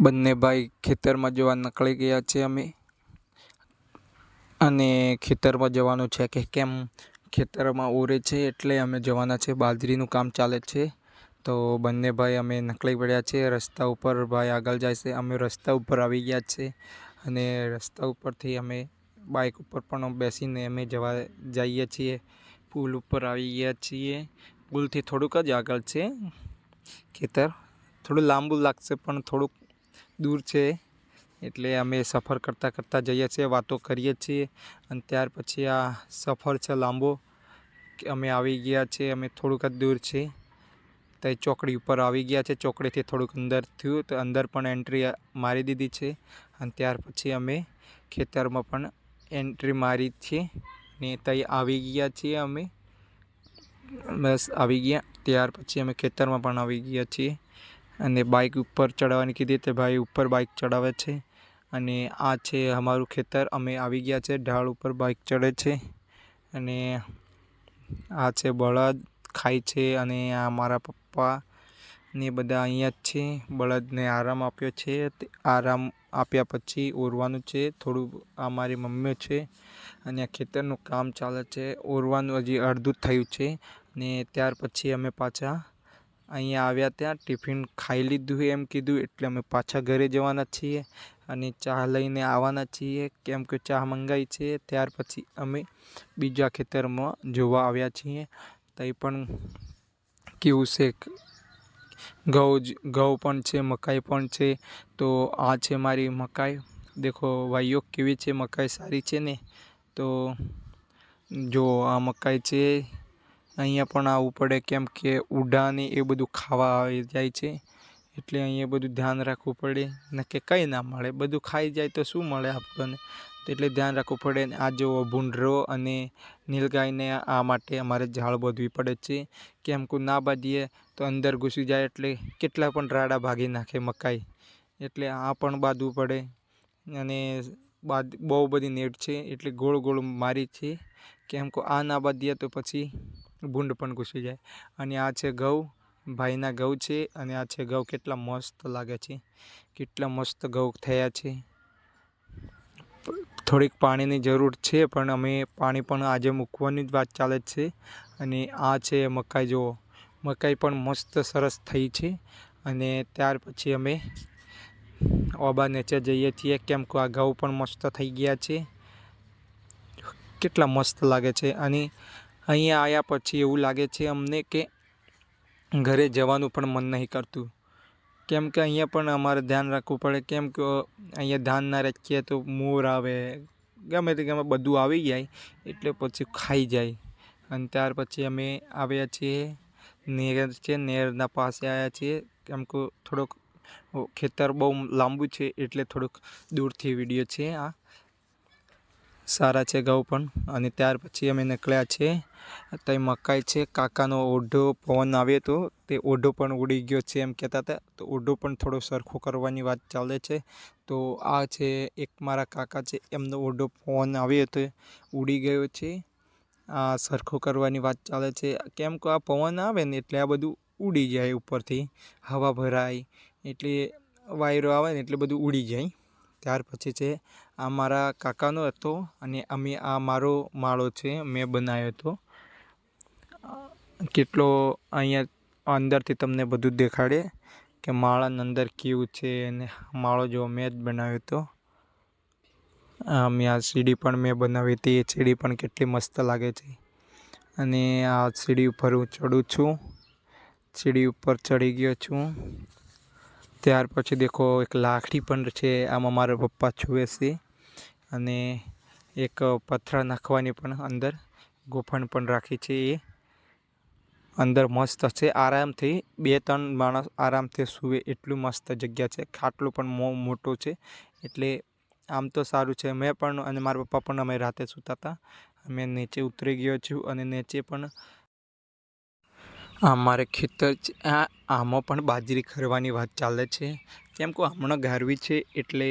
બંને ભાઈ ખેતરમાં જવા નીકળી ગયા છે અમે. અને ખેતરમાં જવાનું છે કે કેમ ખેતરમાં ઓરે છે એટલે અમે જવાના છે. બાજરીનું કામ ચાલે છે. તો બંને ભાઈ અમે નીકળી પડ્યા છે. રસ્તા ઉપર ભાઈ આગળ જાય છે. અમે રસ્તા ઉપર આવી ગયા છે. અને રસ્તા ઉપરથી અમે બાઇક ઉપર પણ બેસીને અમે જવા જઈએ છીએ. પુલ ઉપર આવી ગયા છીએ. પુલથી થોડુંક જ આગળ છે ખેતર. થોડું લાંબુ લાગશે પણ થોડુંક દૂર છે. એટલે અમે સફર કરતાં કરતાં જઈએ છીએ, વાતો કરીએ છીએ અને ત્યાર પછી આ સફર છે લાંબો. અમે આવી ગયા છીએ, અમે થોડુંક જ દૂર છે તો ચોકડી ઉપર આવી ગયા છે, ચોકડીથી થોડુંક અંદર થયું તો અંદર પણ એન્ટ્રી મારી દીધી છે અને ત્યાર પછી અમે ખેતરમાં પણ એન્ટ્રી મારી છે ને ત્યાં આવી ગયા છીએ અમે. બસ આવી ગયા, ત્યાર પછી અમે ખેતરમાં પણ આવી ગયા છીએ. અને બાઇક ઉપર ચડાવવાની કીધી તે ભાઈ ઉપર બાઇક ચડાવે છે. અને આ છે અમારું ખેતર. અમે આવી ગયા છે. ઢાળ ઉપર બાઇક ચડે છે. અને આ છે બળદ, ખાય છે અને આ મારા પપ્પા ને બધા અહીંયા જ છે. બળદને આરામ આપ્યો છે. આરામ આપ્યા પછી ઓરવાનું છે. થોડું આ મારી મમ્મી છે અને આ ખેતરનું કામ ચાલે છે. ઓરવાનું હજી અડધું થયું છે. ને ત્યાર પછી અમે પાછા અહીંયા આવ્યા ત્યાં, ટિફિન ખાઈ લીધું એમ કીધું, એટલે અમે પાછા ઘરે જવાના છીએ અને ચા લઈને આવવાના છીએ. કેમ કે ચા મંગાવી છે, ત્યાર પછી અમે બીજા ખેતરમાં જોવા આવ્યા છીએ. ત્યાં પણ કેવું છે ઘઉં ઘઉં પણ છે, મકાઈ પણ છે. તો આ છે મારી મકાઈ. દેખો વાયો કેવી છે મકાઈ? સારી છે ને? તો જો આ મકાઈ છે અહીંયા પણ આવવું પડે કેમ કે ઉડાને એ બધું ખાવા આવી જાય છે. એટલે અહીંયા બધું ધ્યાન રાખવું પડે ને કે કંઈ ના મળે. બધું ખાઈ જાય તો શું મળે આપણને? એટલે ધ્યાન રાખવું પડે આ જો ભૂંડરો અને નીલગાયને આ માટે અમારે ઝાડ બાંધવી પડે છે. કેમ કે ના બાંધીએ તો અંદર ઘૂસી જાય એટલે કેટલા પણ રાડા ભાગી નાખે મકાઈ. એટલે આ પણ બાંધવું પડે અને બાદ બહુ બધી નેટ છે એટલે ગોળ ગોળ મારી છે. કેમ કે આ ના બાંધીએ તો પછી ભૂંડ પણ ઘૂસી જાય. અને આ છે ઘઉં. ભાઈના ઘઉં છે અને આ છે ઘઉં. કેટલા મસ્ત લાગે છે. કેટલા મસ્ત ઘઉં થયા છે. થોડીક પાણીની જરૂર છે, પણ અમે પાણી પણ આજે મૂકવાની જ વાત ચાલે છે. અને આ છે મકાઈ, જુઓ. મકાઈ પણ મસ્ત સરસ થઈ છે. અને ત્યાર પછી અમે ઓબા નીચે જઈએ છીએ. કેમ કે આ ઘઉં પણ મસ્ત થઈ ગયા છે. કેટલા મસ્ત લાગે છે. અને અહીંયા આવ્યા પછી એવું લાગે છે અમને કે ઘરે જવાનું પણ મન નહીં કરતું. કેમ કે અહીંયા પણ અમારે ધ્યાન રાખવું પડે. કેમ કે અહીંયા ધ્યાન ના રાખીએ તો મોર આવે, ગમે તે ગમે બધું આવી જાય, એટલે પછી ખાઈ જાય. અને ત્યાર પછી અમે આવ્યા છીએ, નેર છે, નેરના પાસે આવ્યા છીએ. કેમ કે થોડોક ખેતર બહુ લાંબુ છે, એટલે થોડુંક દૂરથી વીડિયો છે આ. સારા છે ઘઉં પણ. અને ત્યાર પછી અમે નીકળ્યા છે. ત્યાં મકાઈ છે. કાકાનો ઓઢો પવન આવ્યો હતો તે ઓઢો પણ ઉડી ગયો છે એમ કહેતા હતા. તો ઓઢો પણ થોડો સરખો કરવાની વાત ચાલે છે. તો આ છે એક મારા કાકા છે. એમનો ઓઢો પવન આવ્યો હતો ઉડી ગયો છે. આ સરખો કરવાની વાત ચાલે છે. કેમ કે આ પવન આવે ને એટલે આ બધું ઉડી જાય ઉપરથી. હવા ભરાય. એટલે વાયરો આવે ને એટલે બધું ઉડી જાય. ત્યાર પછી છે, આ મારા કાકાનો હતો અને અમે આ મારો માળો છે, મેં બનાવ્યો હતો. કેટલો અહીંયા અંદરથી તમને બધું દેખાડે કે માળાની અંદર કેવું છે અને માળો જો મેં જ બનાવ્યો હતો. મેં આ સીડી પણ મેં બનાવી હતી, એ સીડી પણ કેટલી મસ્ત લાગે છે. અને આ સીડી ઉપર હું ચડું છું. સીડી ઉપર ચડી ગયો છું. ત્યાર પછી દેખો, એક લાકડી પણ છે, આમાં મારા પપ્પા છુએ છે. અને એક પથરા નાખવાની પણ અંદર ગોફણ પણ રાખી છે એ. અંદર મસ્ત છે, આરામથી બે ત્રણ માણસ આરામથી સૂવે એટલું મસ્ત જગ્યા છે. ખાટલું પણ મોટો છે. એટલે આમ તો સારું છે. મેં પણ અને મારા પપ્પા પણ અમે રાતે સૂતા હતા. અમે નીચે ઉતરી ગયો છું અને નીચે પણ આ મારે ખેતર આ આમાં પણ બાજરી ખરવાની વાત ચાલે છે. કેમ કે હમણાં ગારવી છે એટલે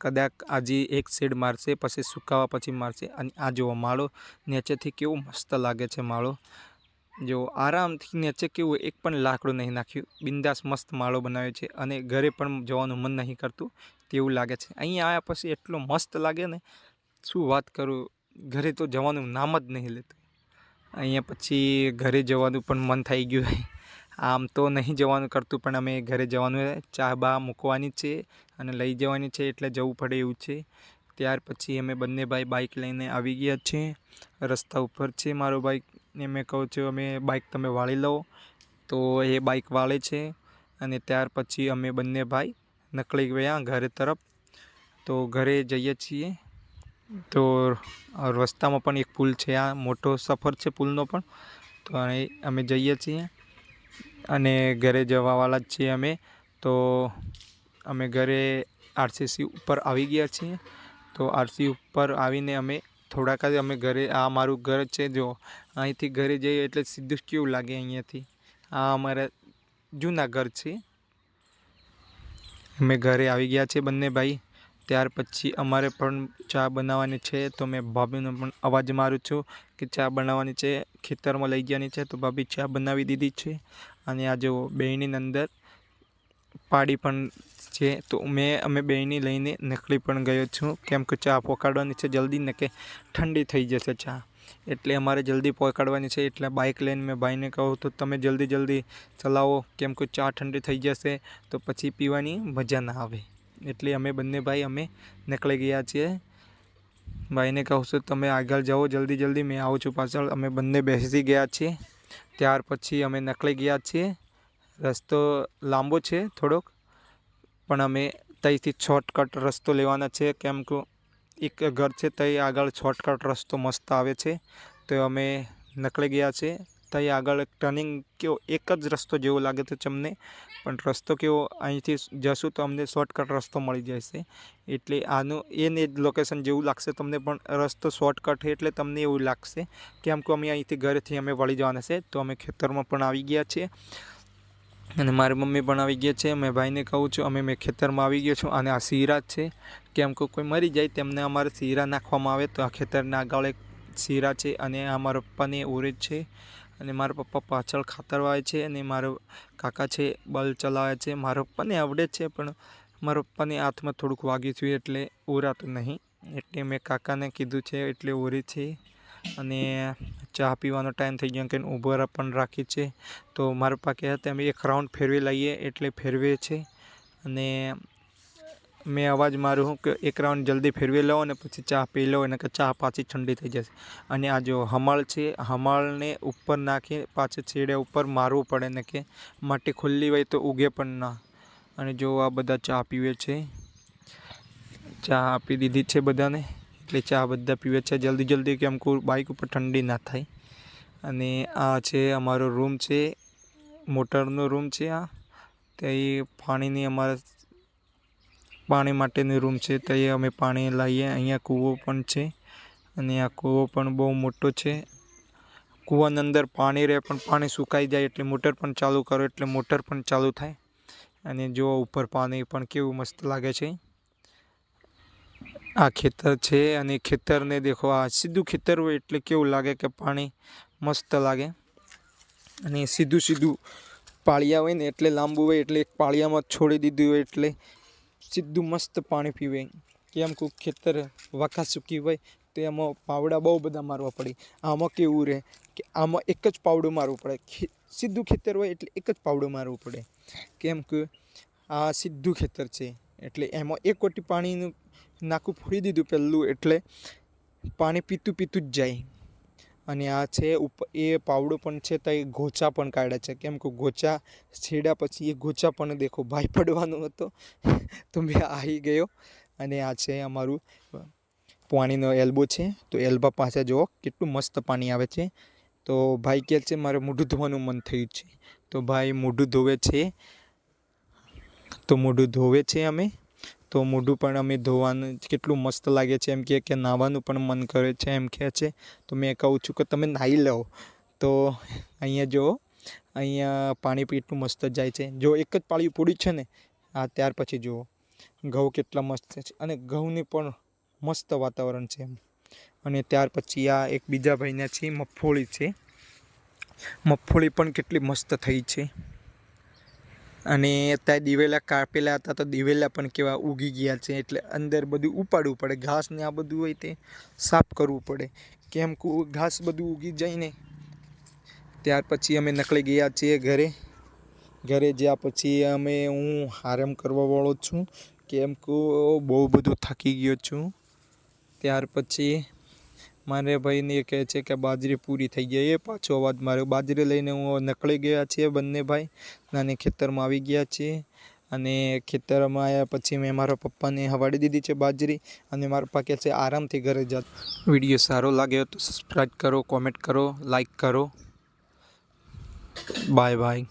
કદાચ આજે એક શેડ મારશે, પછી સુકાવા પછી મારશે, અને આ જુઓ માળો નીચેથી કેવો મસ્ત લાગે છે માળો. જો આરામથી નીચે કેવું એક પણ લાકડું નહીં નાખ્યું, બિંદાસ મસ્ત માળો બનાવ્યો છે, અને ઘરે પણ જવાનું મન નહીં કરતું તેવું લાગે છે. અહીંયા આવ્યા પછી એટલો મસ્ત લાગે ને, શું વાત કરું, ઘરે તો જવાનું નામ જ નહીં લેતું. અહીંયા પછી ઘરે જવાનું પણ મન થઈ ગયું આમ તો નહીં જવાનું કરતું, પણ અમે ઘરે જવાનું ચા બા મૂકવાની છે અને લઈ જવાની છે એટલે જવું પડે એવું છે. ત્યાર પછી અમે બંને ભાઈ બાઇક લઈને આવી ગયા છીએ. રસ્તા ઉપર છે મારો બાઇક ને મેં કહું છું, અમે બાઇક તમે વાળી લો. તો એ બાઇક વાળે છે અને ત્યાર પછી અમે બંને ભાઈ નકળી ગયા ઘરે તરફ. તો ઘરે જઈએ છીએ. તો રસ્તામાં પણ એક પુલ છે. આ મોટો સફર છે પુલનો પણ. તો અમે જઈએ છીએ. અને ઘરે જવાવાળા જ છીએ અમે. તો અમે ઘરે આરસીસી ઉપર આવી ગયા છીએ. તો આરસી ઉપર આવીને અમે થોડાક જ અમે ઘરે, આ મારું ઘર છે જો, અહીંથી ઘરે જઈએ એટલે સીધું કેવું લાગે અહીંયાથી? આ અમારા જૂના ઘર છે. અમે ઘરે આવી ગયા છે બંને ભાઈ. ત્યાર પછી અમારે પણ ચા બનાવવાની છે, તો મેં ભાભીનો પણ અવાજ મારું છું કે ચા બનાવવાની છે, ખેતરમાં લઈ ગયાની છે, તો ભાભી ચા બનાવી દીધી છે. અને આ જો બહેની અંદર પાડી પણ છે, તો મેં, અમે બેયની લઈને નીકળી પણ ગયો છું. કેમ કે ચા પકાડવાની છે જલ્દી ને કે ઠંડી થઈ જશે ચા. એટલે અમારે જલ્દી પહોંચાડવાની છે, એટલે બાઇક લઈને મેં ભાઈને કહું, તો તમે જલ્દી જલ્દી ચલાવો. કેમ કે ચા ઠંડી થઈ જશે, તો પછી પીવાની મજા ના આવે. એટલે અમે બંને ભાઈ અમે નીકળી ગયા છીએ. ભાઈને કહું છું, તમે આગળ જાઓ, જલ્દી જલ્દી, મેં આવું છું પાછળ. અમે બંને બેસી ગયા છીએ. ત્યાર પછી અમે નીકળી ગયા છીએ. રસ્તો લાંબો છે થોડોક, પણ અમે ત્યાંથી શોર્ટકટ રસ્તો લેવાના છે. કેમ કે એક ઘર છે ત્યાં આગળ શોર્ટકટ રસ્તો મસ્ત આવે છે. તો અમે નીકળી ગયા છે ત્યાં આગળ ટર્નિંગ કેવો એક જ રસ્તો જેવો લાગે તો તમને પણ રસ્તો કેવો અહીંથી જશું તો અમને શોર્ટકટ રસ્તો મળી જશે. એટલે આનું એને જ લોકેશન જેવું લાગશે તમને, પણ રસ્તો શોર્ટકટ છે એટલે તમને એવું લાગશે કેમ કે અમે અહીંથી ઘરેથી અમે વળી જવાના છે. તો અમે ખેતરમાં પણ આવી ગયા છીએ અને મારી મમ્મી પણ આવી ગયા છે. મેં ભાઈને કહું છું, અમે મેં ખેતરમાં આવી ગયો છું. અને આ શીરા છે. કેમ કે કોઈ મરી જાય તેમને અમારે શીરા નાખવામાં આવે તો આ ખેતરના આગળ એક શીરા છે અને આ મારા પપ્પાને ઓરેજ છે. અને મારા પપ્પા પાછળ ખાતર વાવે છે અને મારો કાકા છે, બલ ચલાવે છે. મારા પપ્પાને આવડે છે, પણ મારા પપ્પાને હાથમાં થોડુંક વાગ્યું થયું એટલે ઓરાતું નહીં. એટલે મેં કાકાને કીધું છે એટલે ઓરી છે અને ચા પીવાનો ટાઈમ થઈ ગયો કે ઊભો પણ રાખી છે. તો મારા પપ્પા કહે હતા, અમે એક રાઉન્ડ ફેરવી લઈએ એટલે ફેરવે છે. અને મેં અવાજ મારું હું કે એક રાઉન્ડ જલ્દી ફેરવી લો અને પછી ચા પી લો એને કે ચા પાછી ઠંડી થઈ જશે. અને આ જો હમાળ છે હમાળને ઉપર નાખી પાછું છેડે ઉપર મારવું પડે ને કે માટી ખુલ્લી હોય તો ઉગે પણ ના. અને જો આ બધા ચા પીવે છે, ચા આપી દીધી છે બધાને, એટલે ચા બધા પીવે છે. જલ્દી જલ્દી કે બાઇક ઉપર ઠંડી ના થાય. અને આ છે અમારો રૂમ છે, મોટરનો રૂમ છે આ. તે પાણીની અમારે પાણી માટેની રૂમ છે, તે અમે પાણી લાવીએ અહીંયા કૂવો પણ છે અને આ કૂવો પણ બહુ મોટો છે. કૂવાની અંદર પાણી રહે, પણ પાણી સુકાઈ જાય એટલે મોટર પણ ચાલુ કરો, એટલે મોટર પણ ચાલુ થાય. અને જો ઉપર પાણી પણ કેવું મસ્ત લાગે છે. આ ખેતર છે અને ખેતરને દેખો, આ સીધું ખેતર હોય એટલે કેવું લાગે કે પાણી મસ્ત લાગે. અને સીધું સીધું પાળિયા હોય ને એટલે લાંબુ હોય એટલે એક પાળિયામાં છોડી દીધું હોય એટલે સીધું મસ્ત પાણી પીવે. કેમ કે ખેતર વાખા સૂકી હોય, તો એમાં પાવડા બહુ બધા મારવા પડે. આમાં કેવું રહે કે આમાં એક જ પાવડું મારવું પડે. સીધું ખેતર હોય એટલે એક જ પાવડું મારવું પડે. કેમ કે આ સીધું ખેતર છે, એટલે એમાં એક કોટી પાણીનું નાકું ફોડી દીધું પહેલું એટલે પાણી પીતું પીતું જ જાય. અને આ છે એ પાવડો પણ છે તો એ ગોચા પણ કાઢે છે. કેમ કે ગોચા છેડ્યા પછી એ ગોચા પણ દેખો ભાઈ પડવાનો હતો. તો મેં આવી ગયો અને આ છે અમારું પાણીનો એલ્બો છે. તો એલ્બા પાસે જુઓ કેટલું મસ્ત પાણી આવે છે. તો ભાઈ કહે છે મારે મોઢું ધોવાનું મન થયું છે. તો ભાઈ મોઢું ધોવે છે. તો મોઢું ધોવે છે અમે. તો મોઢું પણ અમે ધોવાનું કેટલું મસ્ત લાગે છે. એમ કહે કે નાહવાનું પણ મન કરે છે એમ કહે છે. તો મેં કહું છું કે તમે નાહી લો. તો અહીંયા જો, અહીંયા પાણી કેટલું મસ્ત જાય છે. જો એક જ પાળી પૂરી છે ને, આ ત્યાર પછી જુઓ. ઘઉં કેટલા મસ્ત છે. અને ઘઉંની પણ મસ્ત વાતાવરણ છે અને ત્યાર પછી આ એક બીજા ભાઈના છે, મગફળી છે. મગફળી પણ કેટલી મસ્ત થઈ છે. અને ત્યાં દિવેલા કાપેલા હતા તો દિવેલા પણ કેવા ઉગી ગયા છે એટલે અંદર બધું ઉપાડવું પડે. ઘાસ ને આ બધું હોય તે સાફ કરવું પડે. કેમ ઘાસ બધું ઉગી જાય ને, ત્યાર પછી અમે નકળી ગયા છીએ ઘરે. ઘરે જ્યાં પછી અમે, હું આરામ કરવાવાળો છું. કેમ કે બહુ બધું થાકી ગયો છું. ત્યાર પછી મારે ભાઈને એ કહે છે કે બાજરી પૂરી થઈ ગઈ એ પાછો અવાજ માર્યો. બાજરી લઈને હું નકળી ગયા છીએ બંને ભાઈ. નાની ખેતરમાં આવી ગયા છીએ અને ખેતરમાં આવ્યા પછી મેં મારા પપ્પાને હવાડી દીધી છે બાજરી અને મારા પપ્પા કહે છે આરામથી ઘરે જા વીડિયો સારો લાગ્યો તો સબસ્ક્રાઈબ કરો કોમેન્ટ કરો લાઈક કરો. Bye bye